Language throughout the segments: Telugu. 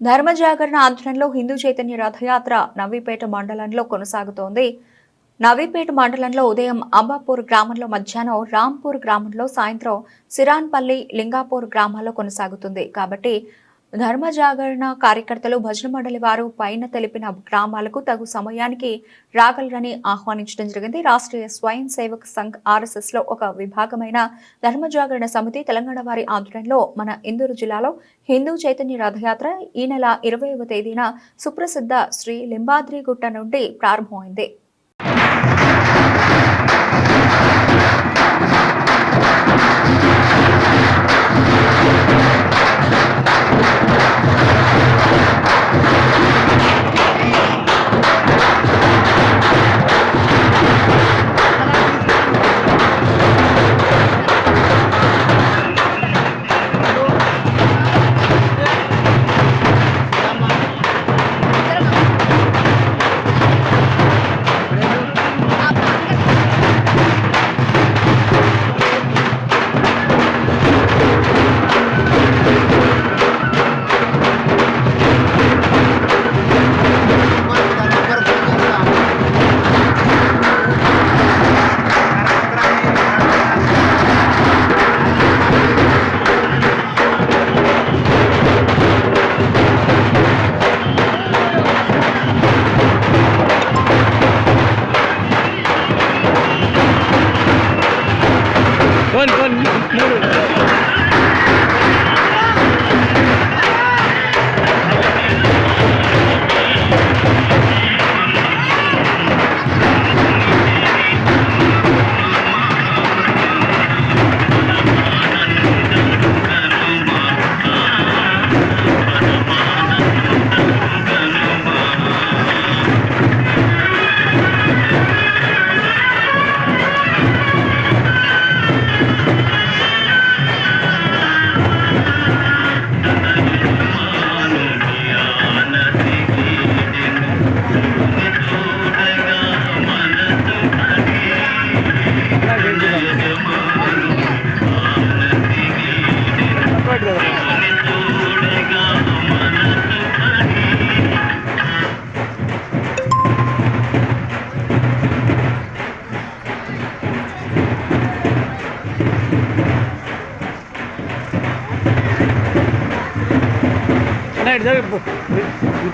ధర్మజాగరణ ఆధ్వర్యంలో హిందూ చైతన్య రథయాత్ర నవీపేట మండలంలో కొనసాగుతోంది. నవీపేట మండలంలో ఉదయం అంబాపూర్ గ్రామంలో మధ్యాహ్నం రాంపూర్ గ్రామంలో సాయంత్రం సిరాన్పల్లి లింగాపూర్ గ్రామాల్లో కొనసాగుతుంది. కాబట్టి ధర్మ జాగరణ కార్యకర్తలు భజన మండలి వారు పైన తెలిపిన గ్రామాలకు తగు సమయానికి రాగలరని ఆహ్వానించడం జరిగింది. రాష్ట్రీయ స్వయం సేవక్ సంఘ్ ఆర్ఎస్ఎస్లో ఒక విభాగమైన ధర్మ జాగరణ సమితి తెలంగాణ వారి ఆధ్వర్యంలో మన ఇందూరు జిల్లాలో హిందూ చైతన్య రథయాత్ర ఈ నెల ఇరవైవ తేదీన సుప్రసిద్ధ శ్రీ లింబాద్రిగుట్ట నుండి ప్రారంభమైంది.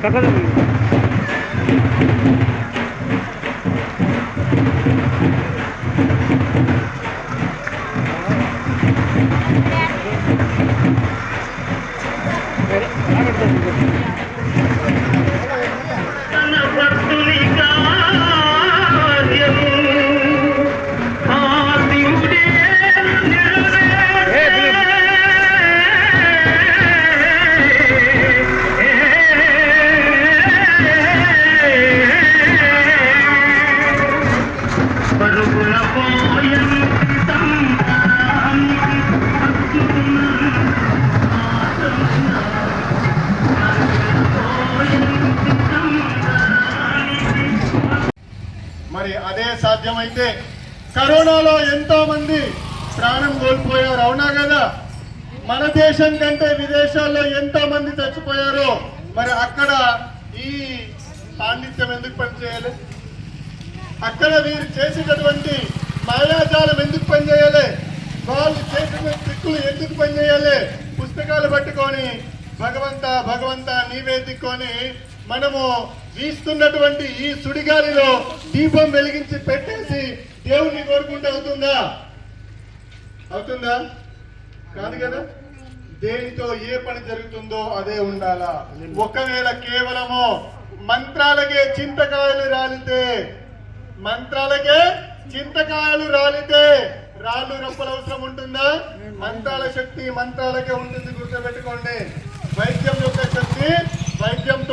పక్కన అయితే కరోనాలో ఎంతో మంది ప్రాణం కోల్పోయారు అవునా కదా? మన దేశం కంటే విదేశాల్లో ఎంతో మంది చచ్చిపోయారు మరి అక్కడ ఈ పాండిత్యం ఎందుకు పనిచేయాలి? అక్కడ వీరు చేసేటటువంటి మాయాజాలం ఎందుకు పనిచేయాలి? వాళ్ళు చేసిన ట్రిక్కులు ఎందుకు పనిచేయాలి? పుస్తకాలు పట్టుకొని భగవంత భగవంత నీవేదిక్కొని మనము వీస్తున్నటువంటి ఈ సుడిగాలిలో దీపం వెలిగించి పెట్టేసి దేవుణ్ణి కోరుకుంటే అవుతుందా? అవుతుందా? కాదు కదా? దేనితో ఏ పని జరుగుతుందో అదే ఉండాలా? ఒకవేళ కేవలము మంత్రాలకే చింతకాయలు రాలితే మంత్రాలకే చింతకాయలు రాలితే రాళ్ళు రప్పలు అవసరం ఉంటుందా? మంత్రాల శక్తి మంత్రాలకే ఉంటుంది గుర్తుపెట్టుకోండి. వైద్యం యొక్క శక్తి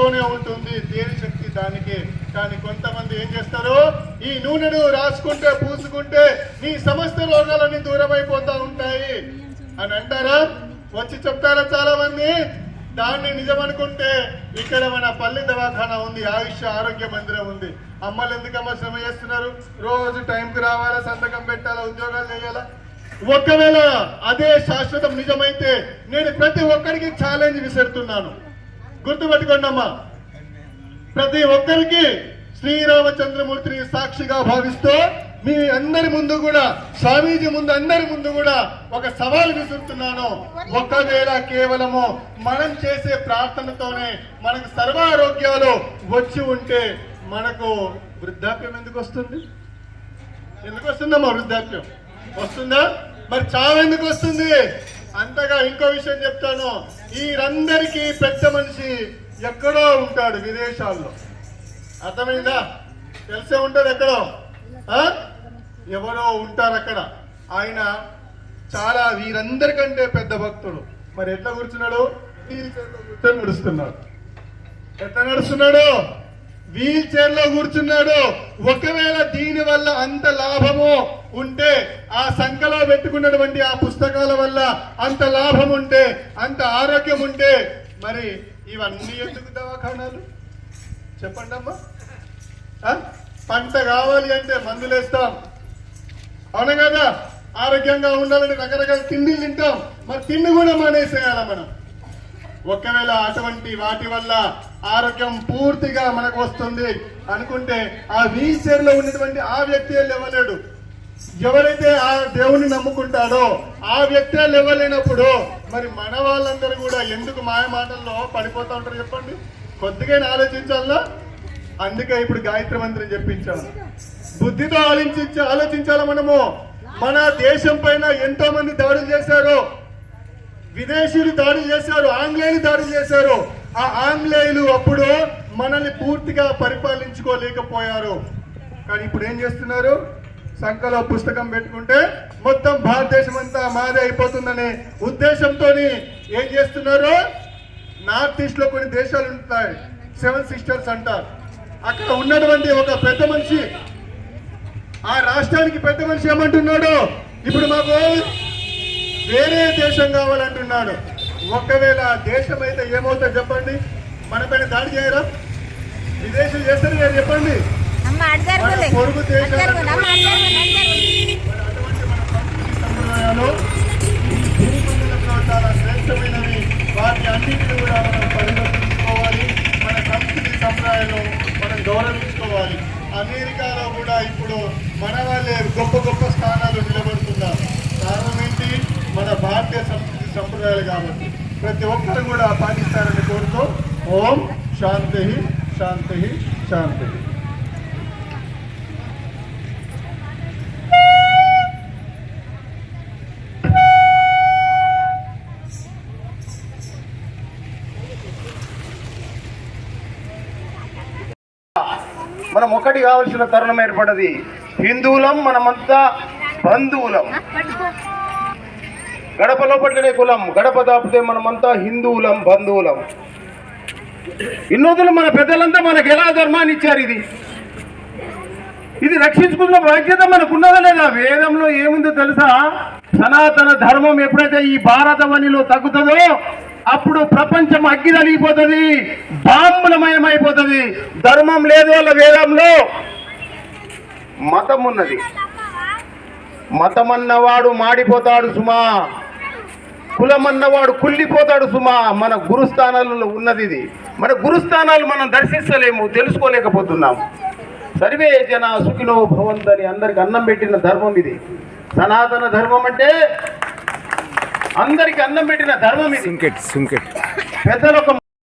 వైద్యంతోనే ఉంటుంది దేని శక్తి దానికి. కానీ కొంతమంది ఏం చేస్తారు? ఈ నూనెను రాసుకుంటే పూసుకుంటే నీ సమస్త రోగాలన్నీ దూరం అయిపోతా ఉంటాయి. అని అంటారా? వచ్చి చెప్తారా చాలా మంది దాన్ని నిజం అనుకుంటే ఇక్కడ మన పల్లె దవాఖానా ఉంది ఆయుష్ ఆరోగ్య మందిరం ఉంది. అమ్మలు ఎందుకమ్మ శ్రమ చేస్తున్నారు? రోజు టైంకి రావాలా సంతకం పెట్టాలా ఉద్యోగాలు చేయాలా? ఒకవేళ అదే శాశ్వతం నిజమైతే నేను ప్రతి ఒక్కరికి ఛాలెంజ్ విసురుతున్నాను. గుర్తుపెట్టుకోండి అమ్మా ప్రతి ఒక్కరికి శ్రీరామచంద్రమూర్తిని సాక్షిగా భావిస్తూ మీ అందరి ముందు కూడా స్వామీజీ ముందు అందరి ముందు కూడా ఒక సవాల్ విసురుతున్నాను. ఒకవేళ కేవలము మనం చేసే ప్రార్థనతోనే మనకు సర్వారోగ్యాలు వచ్చి ఉంటే మనకు వృద్ధాప్యం ఎందుకు వస్తుంది? ఎందుకు వస్తుందమ్మా వృద్ధాప్యం? వస్తుందా? మరి చావు ఎందుకు వస్తుంది? అంతగా ఇంకో విషయం చెప్తాను. వీరందరికీ పెద్ద మనిషి ఎక్కడో ఉంటాడు విదేశాల్లో. అర్థమైందా? తెలిసే ఉంటాడు ఎక్కడో. ఎవరో ఉంటారు అక్కడ. ఆయన చాలా వీరందరికంటే పెద్ద భక్తుడు. మరి ఎట్లా కూర్చున్నాడు? వీల్ చైర్లో కూర్చొని నడుస్తున్నాడు. ఎట్లా నడుస్తున్నాడు? వీల్ చైర్లో కూర్చున్నాడు. ఒకవేళ దీని వల్ల అంత లాభము ఉంటే ఆ సంఖలో పెట్టుకున్నటువంటి ఆ పుస్తకాల వల్ల అంత లాభం ఉంటే అంత ఆరోగ్యం ఉంటే మరి ఇవన్నీ ఎందుకు దవాఖానాలు? చెప్పండి అమ్మా. పంట కావాలి అంటే మందులు వేస్తాం. అవునా కదా? ఆరోగ్యంగా ఉండాలంటే రకరకాల తిండి తింటాం. మరి తిండి కూడా మానేసేయాల మనం? ఒకవేళ అటువంటి వాటి వల్ల ఆరోగ్యం పూర్తిగా మనకు వస్తుంది అనుకుంటే ఆ వీల్ ఉన్నటువంటి ఆ వ్యక్తి లేవలేడు ఎవరైతే ఆ దేవుని నమ్ముకుంటాడో ఆ వ్యక్తే లేవలేనప్పుడు మరి మన వాళ్ళందరూ కూడా ఎందుకు మాయ మాటల్లో పడిపోతూ ఉంటారు చెప్పండి? కొద్దిగా ఆలోచించాలా? అందుకే ఇప్పుడు గాయత్రి మంత్రం చెప్పించాను బుద్ధితో ఆలోచించి ఆలోచించాలి మనము? మన దేశం పైన ఎంతో మంది దాడులు చేశారు. విదేశీయులు దాడులు చేశారు ఆంగ్లేయులు దాడులు చేశారు. ఆ ఆంగ్లేయులు అప్పుడు మనల్ని పూర్తిగా పరిపాలించుకోలేకపోయారు. కానీ ఇప్పుడు ఏం చేస్తున్నారు? సంఖలో పుస్తకం పెట్టుకుంటే మొత్తం భారతదేశం అంతా మాదే అయిపోతుందనే ఉద్దేశంతో ఏం చేస్తున్నారు నార్త్ ఈస్ట్లో కొన్ని దేశాలు ఉంటాయి. సెవెన్ సిస్టర్స్ అంటారు. అక్కడ ఉన్నటువంటి ఒక పెద్ద మనిషి ఆ రాష్ట్రానికి పెద్ద మనిషి ఏమంటున్నాడు? ఇప్పుడు మాకు వేరే దేశం కావాలంటున్నాడు. ఒకవేళ దేశం అయితే ఏమవుతుందో చెప్పండి. మన పైన దాడి చేయరా? విదేశం చేస్తారు? చెప్పండి. శ్రేష్టమైనవి వాటి అన్నింటిని కూడా మనం పరిరక్షించుకోవాలి మన సంస్కృతి సంప్రదాయాలు మనం గౌరవించుకోవాలి అమెరికాలో కూడా ఇప్పుడు మన వాళ్ళే గొప్ప గొప్ప స్థానాలు నిలబడుతున్నారు కారణం ఏంటి మన భారతీయ సంస్కృతి సంప్రదాయాలు కాబట్టి ప్రతి ఒక్కరు కూడా పాటిస్తారని కోరుతూ ఓం శాంతి శాంతి శాంతి మనం కావాల్సిన తరుణం ఏర్పడది. హిందువులం మనమంతా బంధువులం. గడప లోపట్లనే కులం గడప దాపితే మనమంతా హిందువులం బంధువులం. ఇన్నోదులు మన పెద్దలంతా మనకు ఎలా ధర్మాన్ని ఇచ్చారు ఇది? ఇది రక్షించుకున్న బాధ్యత మనకు ఉన్నదా లేదా? వేదంలో ఏముందో తెలుసా? సనాతన ధర్మం ఎప్పుడైతే ఈ భారతవనిలో తగ్గుతుందో అప్పుడు ప్రపంచం అగ్గి తలిగిపోతుంది బాంబులమయం అయిపోతుంది ధర్మం లేదు వాళ్ళ వేదంలో. మతం ఉన్నది మతం అన్నవాడు మాడిపోతాడు సుమా. కులం అన్నవాడు కుళ్ళిపోతాడు సుమా. మన గురుస్థానాలలో ఉన్నది ఇది. మన గురుస్థానాలు మనం దర్శించలేము తెలుసుకోలేకపోతున్నాం. సర్వే జన సుఖినో భవంతని అందరికి అన్నం పెట్టిన ధర్మం ఇది. సనాతన ధర్మం అంటే అందరికి అన్నం పెట్టిన ధర్మం ఇది. సుంకెట్ సుంకెట్. పెద్దలు ఒక